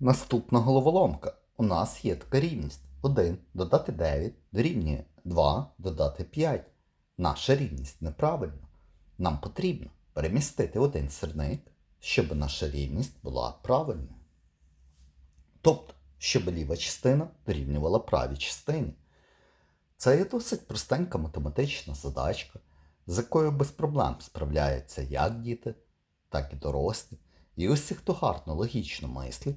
Наступна головоломка. У нас є така рівність. 1 додати 9 дорівнює 2 додати 5. Наша рівність неправильна. Нам потрібно перемістити один сірник, щоб наша рівність була правильною. Тобто, щоб ліва частина дорівнювала правій частині. Це є досить простенька математична задачка, з якою без проблем справляються як діти, так і дорослі. І усі, хто гарно логічно мислить,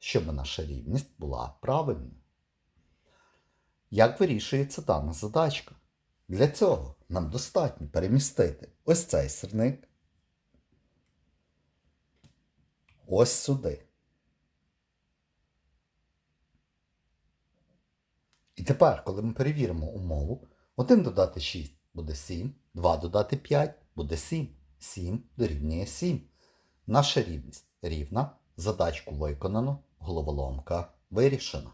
щоб наша рівність була правильною. Як вирішується дана задачка? Для цього нам достатньо перемістити ось цей сірник ось сюди. І тепер, коли ми перевіримо умову, 1 додати 6 буде 7, 2 додати 5 буде 7, 7 дорівнює 7. Наша рівність рівна, задачку виконано, головоломка вирішена.